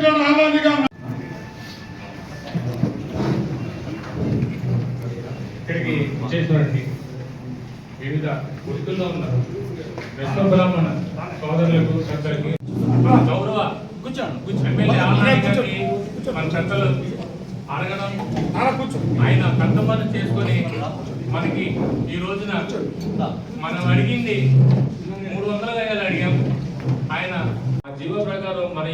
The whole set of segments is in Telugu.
ఇక్కడ రావాలిగా ఇక్కడికి చేసినటువంటి వివిధ వృత్తుల్లో ఉన్న వెస్త బ్రాహ్మణ సోదరులకు సోదరికి గౌరవ మన చెత్తలు అడగడం ఆయన పెద్ద చేసుకొని మనకి ఈ రోజున మనం అడిగింది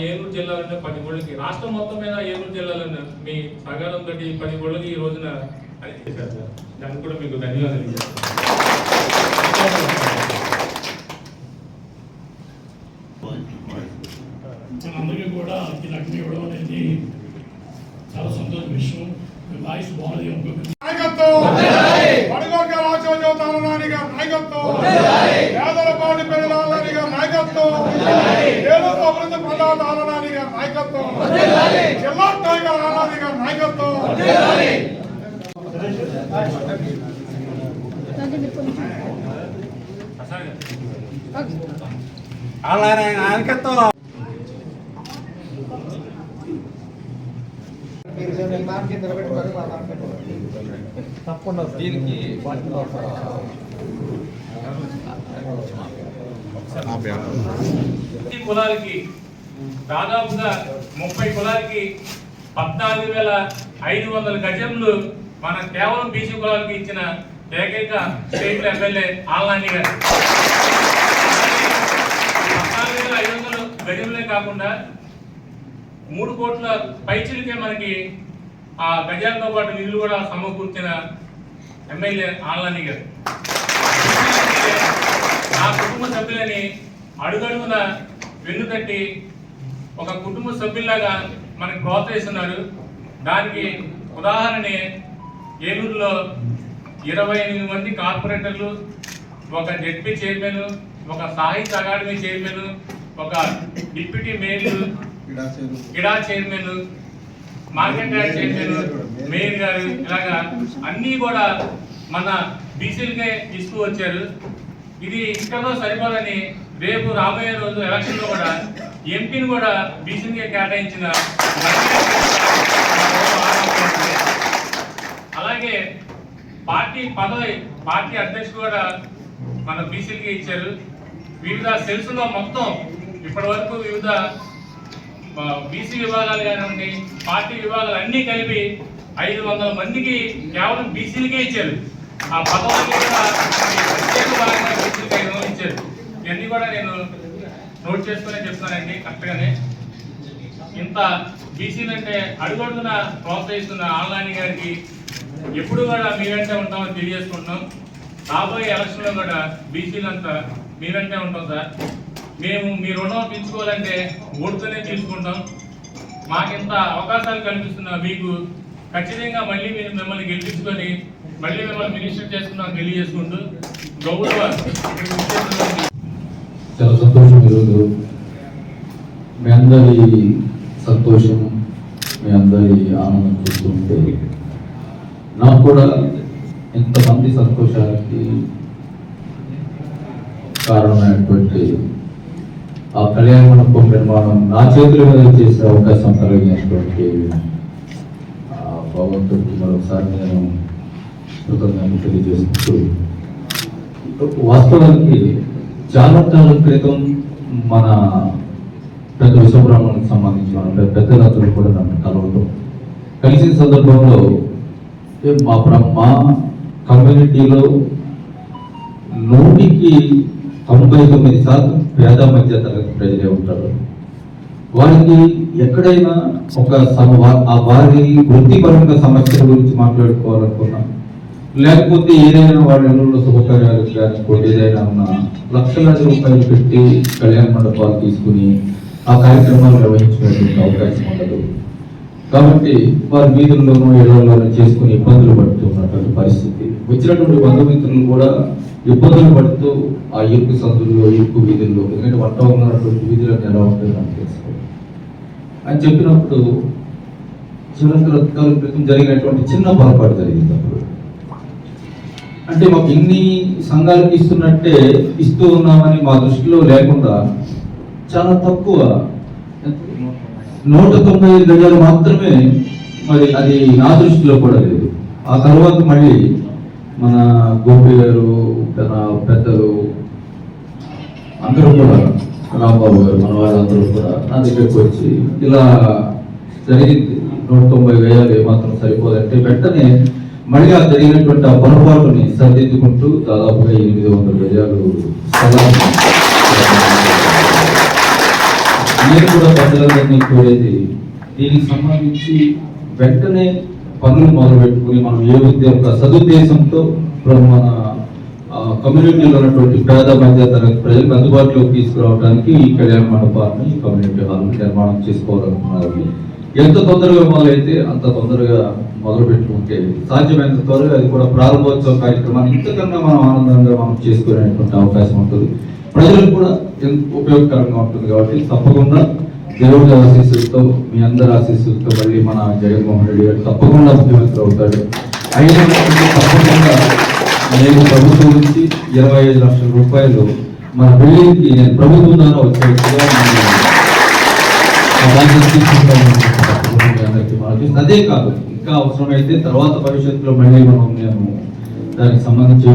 ఏలూరు జిల్లాలోనే పది గుళ్ళకి రాష్ట్రం మొత్తం మీద ఏలూరు జిల్లాలోనే మీ సహకారం తోటి పది గుళ్ళకి ఈ రోజున అది చేశారు సార్. దానికి కూడా మీకు ధన్యవాదాలు ఇచ్చారు మనందరికీ కూడా ఈ లక్ష్మి ఇవ్వడం అనేది చాలా సంతోష విషయం మీ వాయిస్ బాగుంది అనుకుంటున్నాను నాయకత్వం పడిగొక్క రాజోజోతాల నాని గారి నాయకత్వం పేదల పాటి పెళ్ళాలని గారి నాయకత్వం ఏలూరు అభివృద్ధి ప్రదాత ఆలనాని గారి నాయకత్వం జిల్లా టైగర్ ఆలనాని గారి నాయకత్వం తప్పకుండా దీనికి కులాలకి దాదాపుగా ముప్పై కులాలకి పద్నాలుగు వేల ఐదు వందల గజంలు మన కేవలం బీసీ కులాలకు ఇచ్చిన ఏకైక స్టేట్ ఎమ్మెల్యే ఆల్నాని గారు. పద్నాలుగు వేల ఐదు వందల గజంలే కాకుండా మూడు కోట్ల పైచులకే మనకి ఆ గజాలతో పాటు నిధులు కూడా సమకూర్చిన ఎమ్మెల్యే ఆల్నాని గారు. నా కుటుంబ సభ్యులని అడుగడుగున వెన్నుతట్టి ఒక కుటుంబ సభ్యుల్లాగా మనకి ప్రోత్సహిస్తున్నారు దానికి ఉదాహరణ ఏలూరులో ఇరవై ఎనిమిది మంది కార్పొరేటర్లు ఒక జెడ్పీ చైర్మన్ ఒక సాహిత్య అకాడమీ చైర్మన్ ఒక deputy mayor గిడా chairman market yard chairman mayor గారు ఇలాగా అన్నీ కూడా మన బీసీలకే తీసుకువచ్చారు ఇది ఇక్కడతో సరిపోదని రేపు రాబోయే రోజు ఎలక్షన్లో కూడా ఎంపీని కూడా బీసీగా కేటాయించిన అలాగే పార్టీ పదవి పార్టీ అధ్యక్షుడు కూడా మన బీసీలకి ఇచ్చారు. వివిధ సెల్స్లో మొత్తం ఇప్పటి వరకు వివిధ బీసీ విభాగాలు కానివ్వండి పార్టీ విభాగాలు అన్నీ కలిపి ఐదు వందల మందికి కేవలం బీసీలకే ఇచ్చారు. ఆ పదవులకి కూడా ప్రత్యేక భాగంగా బీసీలకి ఐదు ఇచ్చారు ఇవన్నీ కూడా నేను నోట్ చేసుకునే చెప్తానండి కరెక్ట్గానే ఇంత బీసీలు అంటే అడుగడుగున ప్రోత్సహిస్తున్న ఆన్లైన్ గారికి ఎప్పుడు కూడా మీ ఉంటామని తెలియజేసుకుంటున్నాం. రాబోయే ఎలక్షన్లో కూడా బీసీలంతా మీరంటే ఉంటాం సార్. మేము మీ రుణం తీసుకోవాలంటే ఓటుతోనే తీసుకుంటాం. మాకింత అవకాశాలు కల్పిస్తున్న మీకు ఖచ్చితంగా మళ్ళీ మీరు మిమ్మల్ని గెలిపించుకొని మళ్ళీ మిమ్మల్ని మినిస్టర్ చేసుకున్నాం తెలియజేసుకుంటూ గౌరవ చాలా సంతోషం ఈరోజు. మీ అందరి సంతోషం మీ అందరి ఆనందం చూస్తుంటే నాకు కూడా ఇంతమంది సంతోషానికి కారణమైనటువంటి ఆ కళ్యాణ మండపం నిర్మాణం నా చేతుల మీద చేసే అవకాశం కలిగినటువంటి ఆ భగవంతుడికి మరొకసారి నేను కృతజ్ఞతలు తెలియజేస్తూ వాస్తవానికి చాలా కాలం క్రితం మన పెద్ద విశ్వబ్రహ్మణకి సంబంధించిన పెద్ద పెద్దలందరూ కూడా నన్ను కలవడం కలిసిన సందర్భంలో మా బ్ర- మా కమ్యూనిటీలో నూటికి తొంభై తొమ్మిది శాతం పేద మధ్య తరగతి ప్రజలే ఉంటారు. వారికి ఎక్కడైనా ఒక ఆ వారి వృత్తిపరంగా సమస్యల గురించి మాట్లాడుకోవాలనుకున్నా లేకపోతే ఏదైనా వాళ్ళ ఇళ్ళలో శుభకార్యాలు లేకపోతే ఏదైనా ఉన్నా లక్షలాది రూపాయలు పెట్టి కళ్యాణ మండపాలు తీసుకుని ఆ కార్యక్రమాలు నిర్వహించుకునేటువంటి అవకాశం ఉండదు. కాబట్టి వారి వీధుల్లోనూ ఇళ్ళలోనూ చేసుకుని ఇబ్బందులు పడుతున్నటువంటి పరిస్థితి. వచ్చినటువంటి బంధుమిత్రులు కూడా ఇబ్బందులు పడుతూ ఆ ఇరుకు సందుల్లో ఇరుకు వీధుల్లో ఎందుకంటే వంట ఉన్నటువంటి వీధులను ఎలా ఉంటాయో నాకు తెలుసుకోవాలి. అని చెప్పినప్పుడు చివరి కాలం క్రితం జరిగినటువంటి చిన్న పొరపాటు జరిగింది అప్పుడు. అంటే మాకు ఇన్ని సంఘాలకు ఇస్తున్నట్టే ఇస్తూ ఉన్నామని మా దృష్టిలో లేకుండా చాలా తక్కువ నూట తొంభై గజాలు మాత్రమే మరి అది నా దృష్టిలో కూడా లేదు. ఆ తర్వాత మళ్ళీ మన గోపి గారు తన పెద్దలు అందరూ కూడా రాంబాబు గారు మన వాళ్ళందరూ కూడా నా దగ్గరికి వచ్చి ఇలా జరిగింది. నూట తొంభై గజాలు ఏమాత్రం సరిపోదంటే వెంటనే మళ్ళీ ఆ జరిగినటువంటి ఆ పొరపాటుని సరిదిద్దుకుంటూ దాదాపుగా ఎనిమిది వందల గజాలు నేను కూడా ప్రజలందరినీ కోరేది దీనికి సంబంధించి వెంటనే పనులు మొదలుపెట్టుకుని మనం ఏ ఉద్దేశం సదుద్దేశంతో మన కమ్యూనిటీలో ఉన్నటువంటి పేద మధ్య తరగతి ప్రజలకు అందుబాటులోకి తీసుకురావడానికి ఈ కళ్యాణ మండపాన్ని కమ్యూనిటీ హాల్ నిర్మాణం చేసుకోవాలనుకున్నారు ఎంత తొందరగా మొదలైతే అంత తొందరగా మొదలు పెట్టుకుంటే సాధ్యమైనంత త్వరగా అది కూడా ప్రారంభోత్సవ కార్యక్రమాన్ని ఇంతకన్నా మనం ఆనందంగా మనం చేసుకునేటువంటి అవకాశం ఉంటుంది. ప్రజలకు కూడా ఎంత ఉపయోగకరంగా ఉంటుంది కాబట్టి తప్పకుండా దేవుడి ఆశీస్సులతో మీ అందరి ఆశీస్సులతో మళ్ళీ మన జగన్మోహన్ రెడ్డి గారు తప్పకుండా ముఖ్యమంత్రి అవుతాడు. అయినా తప్పకుండా నేను ప్రభుత్వం నుంచి ఇరవై ఐదు లక్షల రూపాయలు మన బిల్డింగ్కి నేను ప్రభుత్వం ద్వారా వచ్చేట్టుగా అదే కాదు ఇంకా అవసరమైతే తర్వాత భవిష్యత్తులో మళ్ళీ మనం నేను దానికి సంబంధించి